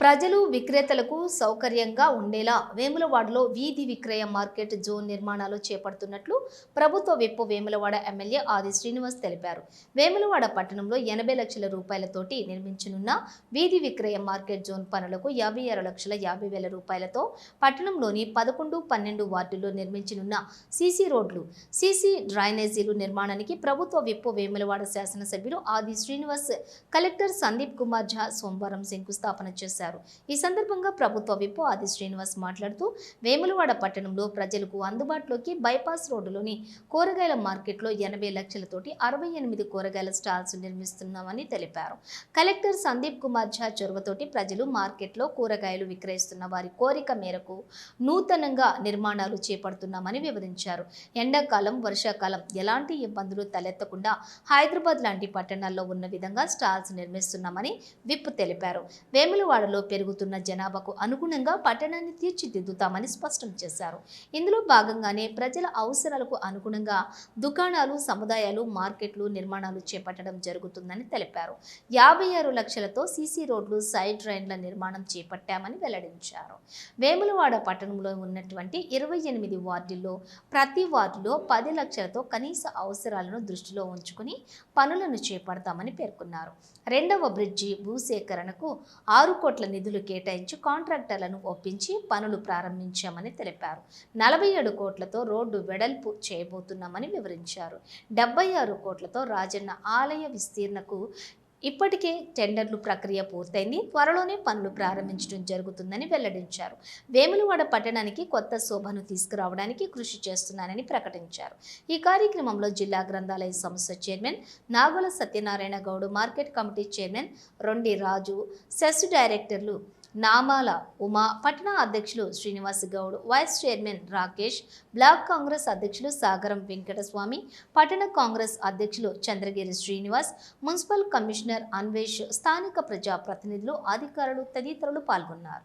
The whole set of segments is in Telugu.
ప్రజలు విక్రేతలకు సౌకర్యంగా ఉండేలా వేములవాడలో వీధి విక్రయ మార్కెట్ జోన్ నిర్మాణాలు చేపడుతున్నట్లు ప్రభుత్వ విప్పు వేములవాడ ఎమ్మెల్యే ఆది శ్రీనివాస్ తెలిపారు. వేములవాడ పట్టణంలో ఎనభై లక్షల రూపాయలతోటి నిర్మించనున్న వీధి విక్రయ మార్కెట్ జోన్ పనులకు యాభై ఆరు లక్షల యాభై వేల రూపాయలతో పట్టణంలోని పదకొండు పన్నెండు వార్డుల్లో నిర్మించనున్న సీసీ రోడ్లు సీసీ డ్రైనేజీలు నిర్మాణానికి ప్రభుత్వ విప్పు వేములవాడ శాసనసభ్యులు ఆది శ్రీనివాస్ కలెక్టర్ సందీప్ కుమార్ ఝా సోమవారం శంకుస్థాపన చేశారు. ఈ సందర్భంగా ప్రభుత్వ విప్పు ఆది శ్రీనివాస్ మాట్లాడుతూ వేములవాడ పట్టణంలో ప్రజలకు అందుబాటులోకి బైపాస్ రోడ్డులోని కూరగాయల మార్కెట్లో ఎనభై లక్షలతోటి అరవై ఎనిమిది కూరగాయల స్టాల్స్ నిర్మిస్తున్నామని తెలిపారు. కలెక్టర్ సందీప్ కుమార్ ఝా చొరవతోటి ప్రజలు మార్కెట్లో కూరగాయలు విక్రయిస్తున్న వారి కోరిక మేరకు నూతనంగా నిర్మాణాలు చేపడుతున్నామని వివరించారు. ఎండాకాలం వర్షాకాలం ఎలాంటి ఇబ్బందులు తలెత్తకుండా హైదరాబాద్ లాంటి పట్టణాల్లో ఉన్న విధంగా స్టాల్స్ నిర్మిస్తున్నామని విప్ తెలిపారు. వేములవాడలో పెరుగుతున్న జనాభాకు అనుగుణంగా పట్టణాన్ని తీర్చిదిద్దుతామని స్పష్టం చేశారు. ఇందులో భాగంగానే ప్రజల అవసరాలకు అనుగుణంగా దుకాణాలు సముదాయాలు మార్కెట్లు నిర్మాణాలు చేపట్టడం జరుగుతుందని తెలిపారు. యాభై ఆరు లక్షలతో సీసీ రోడ్లు సైడ్ డ్రైన్ల నిర్మాణం చేపట్టామని వెల్లడించారు. వేములవాడ పట్టణంలో ఉన్నటువంటి ఇరవై ఎనిమిది వార్డుల్లో ప్రతి వార్డులో పది లక్షలతో కనీస అవసరాలను దృష్టిలో ఉంచుకుని పనులను చేపడతామని పేర్కొన్నారు. రెండవ బ్రిడ్జి భూసేకరణకు ఆరు కోట్ల నిధులు కేటాయించి కాంట్రాక్టర్లను ఒప్పించి పనులు ప్రారంభించామని తెలిపారు. నలభై ఏడు కోట్లతో రోడ్డు వెడల్పు చేయబోతున్నామని వివరించారు. డెబ్బై ఆరు కోట్లతో రాజన్న ఆలయ విస్తీర్ణకు ఇప్పటికే టెండర్లు ప్రక్రియ పూర్తయింది. త్వరలోనే పనులు ప్రారంభించడం జరుగుతుందని వెల్లడించారు. వేములవాడ పట్టణానికి కొత్త శోభను తీసుకురావడానికి కృషి చేస్తున్నానని ప్రకటించారు. ఈ కార్యక్రమంలో జిల్లా గ్రంథాలయ సంస్థ chairman Nagula Satyanarayana Goud market committee chairman Rondi Raju CESS డైరెక్టర్లు నామాల ఉమా పట్టణ అధ్యక్షులు Srinivas Goud vice chairman Rakesh block Congress అధ్యక్షులు సాగరం వెంకటస్వామి పట్టణ కాంగ్రెస్ అధ్యక్షులు చంద్రగిరి శ్రీనివాస్ మున్సిపల్ కమిషనర్ అన్వేష్ స్థానిక ప్రజా ప్రతినిధులు అధికారులు తదితరులు పాల్గొన్నారు.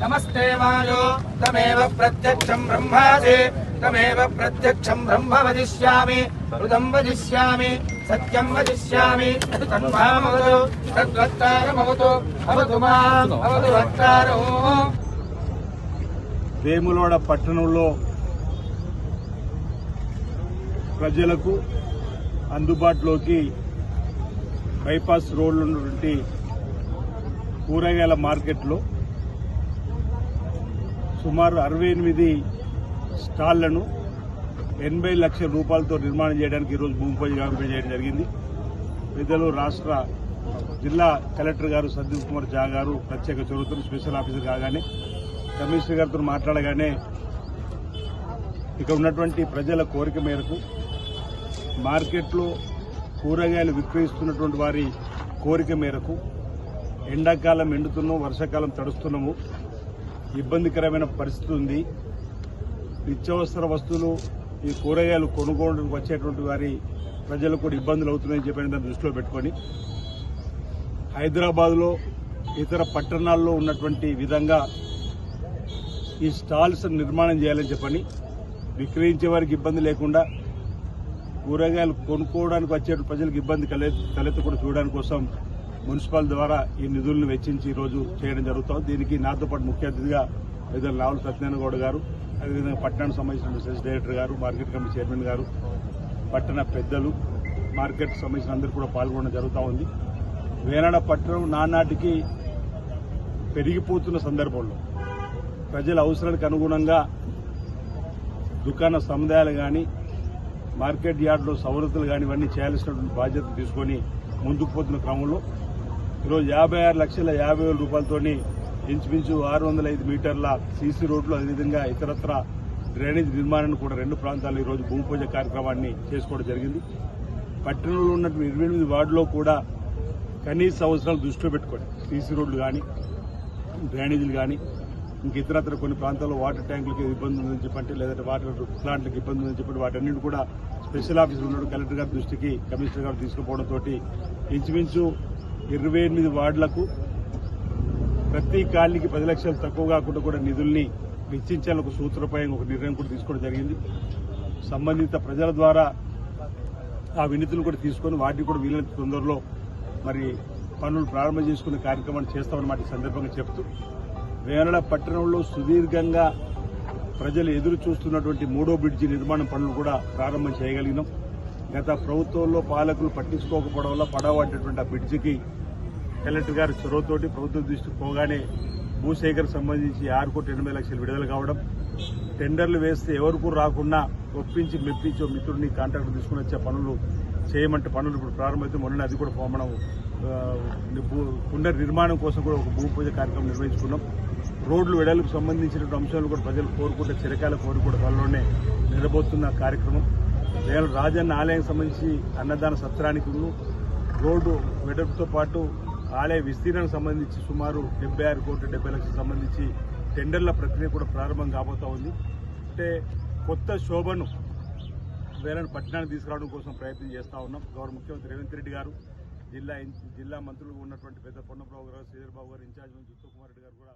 నమస్తే వాయో తమేవ ప్రత్యక్షం బ్రహ్మాసి తమేవ ప్రత్యక్షం బ్రహ్మ వదిష్యామి హృదం వదిష్యామి సత్యం వదిష్యామి తన్మామవతు తద్వత్తారమవతు అవతు మాం అవతు వక్తారో వేములవాడ పట్టణంలో ప్రజలకు అందుబాటులోకి బైపాస్ రోడ్లు ఉన్నటువంటి కూరగాయల మార్కెట్లో సుమారు అరవై ఎనిమిది స్టాళ్ళను ఎనభై లక్షల రూపాయలతో నిర్మాణం చేయడానికి ఈరోజు భూమి పూజ చేయడం జరిగింది. పెద్దలు రాష్ట్ర జిల్లా కలెక్టర్ గారు సందీప్ కుమార్ జా గారు ప్రత్యేక చొరవతో స్పెషల్ ఆఫీసర్ కాగానే కమిషనర్ గారితో మాట్లాడగానే ఇక్కడ ఉన్నటువంటి ప్రజల కోరిక మేరకు మార్కెట్లో కూరగాయలు విక్రయిస్తున్నటువంటి వారి కోరిక మేరకు ఎండాకాలం ఎండుతున్నాము వర్షాకాలం తడుస్తున్నాము. ఇబ్బందికరమైన పరిస్థితి ఉంది. నిత్యావసర వస్తువులు ఈ కూరగాయలు కొనుగోలు వచ్చేటువంటి వారి ప్రజలకు కూడా ఇబ్బందులు అవుతున్నాయని చెప్పిన దాన్ని దృష్టిలో పెట్టుకొని హైదరాబాద్లో ఇతర పట్టణాల్లో ఉన్నటువంటి విధంగా ఈ స్టాల్స్ నిర్మాణం చేయాలని చెప్పని విక్రయించే వారికి ఇబ్బంది లేకుండా కూరగాయలు కొనుక్కోవడానికి వచ్చే ప్రజలకు ఇబ్బంది కలె తలెత్తకుండా చూడడానికి కోసం మున్సిపల్ ద్వారా ఈ నిధులను వెచ్చించి ఈరోజు చేయడం జరుగుతుంది. దీనికి నాతో పాటు ముఖ్య అతిథిగా పెద్దలు రావుల సత్యనారాయణ గారు అదేవిధంగా పట్టణానికి సంబంధించిన సెస్ డైరెక్టర్ గారు మార్కెట్ కమిటీ చైర్మన్ గారు పట్టణ పెద్దలు మార్కెట్ సంబంధించిన అందరూ కూడా పాల్గొనడం జరుగుతూ ఉంది. వేనాడ పట్టణం నానాటికి పెరిగిపోతున్న సందర్భంలో ప్రజల అవసరాలకు అనుగుణంగా దుకాణ సముదాయాలు కానీ మార్కెట్ యార్డ్లో సవలతులు కానీ ఇవన్నీ చేయాల్సినటువంటి బాధ్యత తీసుకొని ముందుకు పోతున్న క్రమంలో ఈరోజు యాభై ఆరు లక్షల యాభై వేల రూపాయలతోని ఇంచుమించు ఆరు వందల ఐదు మీటర్ల సీసీ రోడ్లు అదేవిధంగా ఇతరత్ర డ్రైనేజ్ నిర్మాణాన్ని కూడా రెండు ప్రాంతాల్లో ఈరోజు భూమి పూజ కార్యక్రమాన్ని చేసుకోవడం జరిగింది. పట్టణంలో ఉన్నటువంటి ఇరవై ఎనిమిది వార్డులో కూడా కనీస అవసరాలు దృష్టిలో పెట్టుకోండి. సీసీ రోడ్లు కానీ డ్రైనేజీలు కానీ ఇంక ఇతరత్ర కొన్ని ప్రాంతాల్లో వాటర్ ట్యాంకులకి ఇబ్బంది ఉందని చెప్పంటే లేదంటే వాటర్ ప్లాంట్లకు ఇబ్బంది ఉందని చెప్పండి వాటన్నిటి కూడా స్పెషల్ ఆఫీసులు ఉన్నాడు కలెక్టర్ గారి దృష్టికి కమిషనర్ గారు తీసుకుపోవడంతో ఇంచుమించు ఇరవై ఎనిమిది వార్డులకు ప్రతి కాలనీకి పది లక్షలు తక్కువ కాకుండా కూడా నిధుల్ని వెచ్చించాలని ఒక సూత్రపై ఒక నిర్ణయం కూడా తీసుకోవడం జరిగింది. సంబంధిత ప్రజల ద్వారా ఆ వినతులు కూడా తీసుకొని వాటిని కూడా వీలైన తొందరలో మరి పనులు ప్రారంభం చేసుకునే కార్యక్రమాన్ని చేస్తామన్నమాట ఈ సందర్భంగా చెప్తూ వేనల పట్టణంలో సుదీర్ఘంగా ప్రజలు ఎదురు చూస్తున్నటువంటి మూడో బ్రిడ్జి నిర్మాణ పనులు కూడా ప్రారంభం చేయగలిగినాం. గత ప్రభుత్వంలో పాలకులు పట్టించుకోకపోవడం వల్ల పడవడ్డటువంటి ఆ బ్రిడ్జికి కలెక్టర్ గారి చొరవతోటి ప్రభుత్వం దృష్టికి పోగానే భూసేకరణ సంబంధించి ఆరు కోట్ల ఎనభై లక్షలు విడుదల కావడం టెండర్లు వేస్తే ఎవరికూ రాకుండా ఒప్పించి మెప్పించి మిత్రుడిని కాంట్రాక్టర్ తీసుకుని వచ్చే పనులు చేయమంటే పనులు ఇప్పుడు ప్రారంభమైతే మొన్న అది కూడా మనం పునర్నిర్మాణం కోసం కూడా ఒక భూపూజ పూజ కార్యక్రమం నిర్వహించుకున్నాం. రోడ్లు వెడలకు సంబంధించినటువంటి అంశాలు కూడా ప్రజలు కోరుకుంటే చిరకాల కోరి కూడా త్వరలోనే నిలబోతున్న కార్యక్రమం. వేల రాజన్న ఆలయం సంబంధించి అన్నదాన సత్రానికి రోడ్డు వెడల్పుతో పాటు ఆలయ విస్తీర్ణకు సంబంధించి సుమారు డెబ్బై ఆరు కోట్ల డెబ్బై లక్షలకు సంబంధించి టెండర్ల ప్రక్రియ కూడా ప్రారంభం కాబోతా ఉంది. అంటే కొత్త శోభను వేలను పట్టణానికి తీసుకురావడం కోసం ప్రయత్నం చేస్తూ ఉన్నాం. గౌరవ ముఖ్యమంత్రి రేవంత్ రెడ్డి గారు జిల్లా జిల్లా మంత్రులు ఉన్నటువంటి పెద్ద పొన్నప్రభు గారు శ్రీధర్ బాబు గారు ఇన్ఛార్జ్ మంత్రి ఉత్తమ్ కుమార్ రెడ్డి గారు కూడా